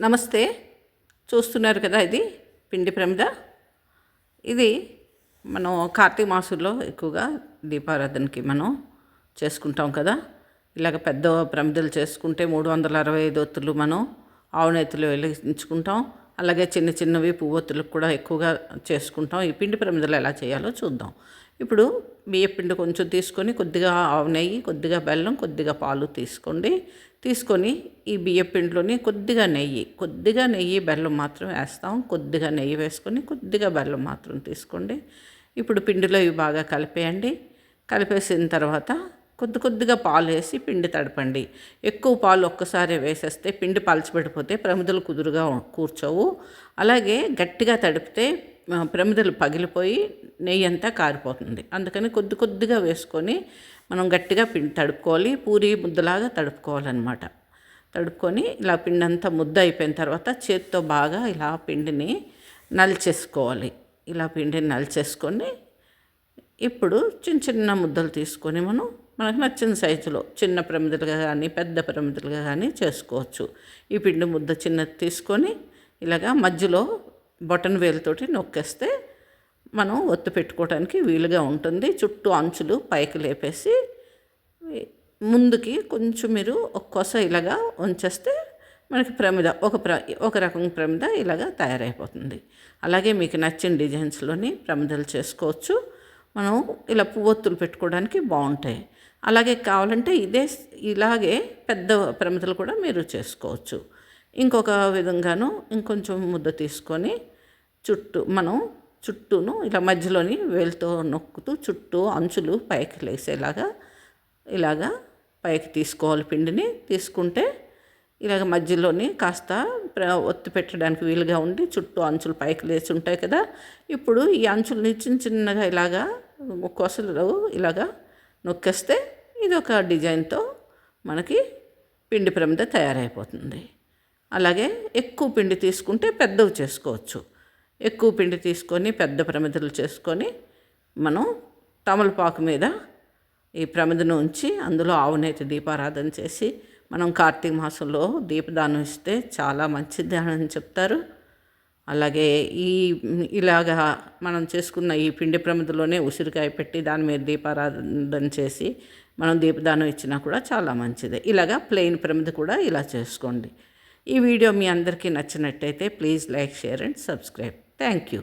నమస్తే. చూస్తున్నారు కదా ఇది పిండి ప్రమిద. ఇది మనం కార్తీక మాసంలో ఎక్కువగా దీపారాధనకి మనం చేసుకుంటాం కదా. ఇలాగ పెద్ద ప్రమిదలు చేసుకుంటే మూడు వందల అరవై ఐదు ఒత్తులు మనం ఆవునేతులు వెలిగించుకుంటాం. అలాగే చిన్న చిన్నవి పువ్వొత్తులకు కూడా ఎక్కువగా చేసుకుంటాం. ఈ పిండి ప్రమిదలు ఎలా చేయాలో చూద్దాం. ఇప్పుడు బియ్యపిండి కొంచెం తీసుకొని కొద్దిగా ఆవు నెయ్యి కొద్దిగా బెల్లం కొద్దిగా పాలు తీసుకోండి. తీసుకొని ఈ బియ్యపిండిలోని కొద్దిగా నెయ్యి కొద్దిగా నెయ్యి బెల్లం మాత్రం వేస్తాం. కొద్దిగా నెయ్యి వేసుకొని కొద్దిగా బెల్లం మాత్రం తీసుకోండి. ఇప్పుడు పిండిలో ఇవి బాగా కలిపేయండి. కలిపేసిన తర్వాత కొద్ది కొద్దిగా పాలు వేసి పిండి తడపండి. ఎక్కువ పాలు ఒక్కసారి వేసేస్తే పిండి పలచబడిపోతే ప్రమిదలు కుదురుగా కూర్చోవు. అలాగే గట్టిగా తడిపితే ప్రమిదలు పగిలిపోయి నెయ్యి అంతా కారిపోతుంది. అందుకని కొద్ది కొద్దిగా వేసుకొని మనం గట్టిగా పిండి తడుపుకోవాలి. పూరి ముద్దలాగా తడుపుకోవాలన్నమాట. తడుపుకొని ఇలా పిండి అంతా ముద్ద అయిపోయిన తర్వాత చేతితో బాగా ఇలా పిండిని నలిచేసుకోవాలి. ఇలా పిండిని నలిచేసుకొని ఇప్పుడు చిన్న చిన్న ముద్దలు తీసుకొని మనం మనకు నచ్చిన సైజులో చిన్న ప్రమిదలుగా కానీ పెద్ద ప్రమిదలుగా కానీ చేసుకోవచ్చు. ఈ పిండి ముద్ద చిన్నది తీసుకొని ఇలాగా మధ్యలో బటన్ వేలుతోటి నొక్కేస్తే మనం ఒత్తు పెట్టుకోవడానికి వీలుగా ఉంటుంది. చుట్టూ అంచులు పైకి లేపేసి ముందుకి కొంచెం మీరు ఒక్కోస ఇలాగా ఉంచేస్తే మనకి ప్రమిద ఒక ప్ర ఒక రకం ప్రమిద ఇలాగా తయారైపోతుంది. అలాగే మీకు నచ్చిన డిజైన్స్లోని ప్రమిదలు చేసుకోవచ్చు. మనం ఇలా పువ్వొత్తులు పెట్టుకోవడానికి బాగుంటాయి. అలాగే కావాలంటే ఇదే ఇలాగే పెద్ద ప్రమిదలు కూడా మీరు చేసుకోవచ్చు. ఇంకొక విధంగాను ఇంకొంచెం ముద్ద తీసుకొని చుట్టూ మనం చుట్టూను ఇలా మధ్యలోని వేలుతో నొక్కుతూ చుట్టూ అంచులు పైకి లేసేలాగా ఇలాగా పైకి తీసుకోవాలి పిండిని. తీసుకుంటే ఇలాగ మధ్యలోని కాస్త ప్ర- ఒత్తి పెట్టడానికి వీలుగా ఉండి చుట్టూ అంచులు పైకి లేచి ఉంటాయి కదా. ఇప్పుడు ఈ అంచుల్ని చిన్న చిన్నగా ఇలాగా కొసలు ఇలాగా నొక్కేస్తే ఇది ఒక డిజైన్తో మనకి పిండి ప్రమిద తయారైపోతుంది. అలాగే ఎక్కువ పిండి తీసుకుంటే పెద్దవి చేసుకోవచ్చు. ఎక్కువ పిండి తీసుకొని పెద్ద ప్రమిదలు చేసుకొని మనం తమలపాకు మీద ఈ ప్రమిదను ఉంచి అందులో ఆవునేతి దీపారాధన చేసి మనం కార్తీక మాసంలో దీపదానం ఇస్తే చాలా మంచిది అని చెప్తారు. అలాగే ఈ ఇలాగా మనం చేసుకున్న ఈ పిండి ప్రమిదలోనే ఉసిరికాయ పెట్టి దాని మీద దీపారాధన చేసి మనం దీపదానం ఇచ్చినా కూడా చాలా మంచిది. ఇలాగా ప్లెయిన్ ప్రమిద కూడా ఇలా చేసుకోండి. ఈ వీడియో మీ అందరికీ నచ్చినట్టయితే please like share and subscribe thank you